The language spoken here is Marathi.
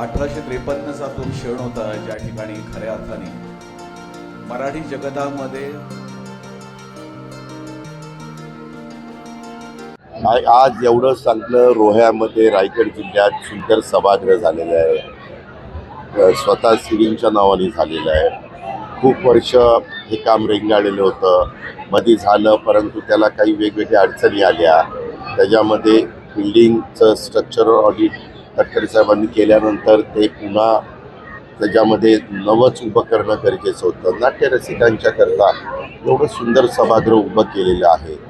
अठराशे त्रेपन्नचा तो क्षण होता ज्या ठिकाणी खऱ्या अर्थाने मराठी जगतामध्ये आज एवढं सांगणं रोह्यामध्ये रायगड जिल्ह्यात सुंदर सभागृह झालेलं आहे. स्वतः सिरींच्या नावाने झालेलं आहे. खूप वर्ष हे काम रेंगाळलेलं होतं. मधी झालं परंतु त्याला काही वेगवेगळ्या अडचणी आल्या. त्याच्यामध्ये बिल्डिंगचं स्ट्रक्चरल ऑडिट तटकरे साहेबांनी केल्यानंतर ते पुन्हा त्याच्यामध्ये नवंच उभं करणं गरजेचं होतं. नाट्यरसिकांच्या करता एवढं सुंदर सभागृह उभं केलेलं आहे.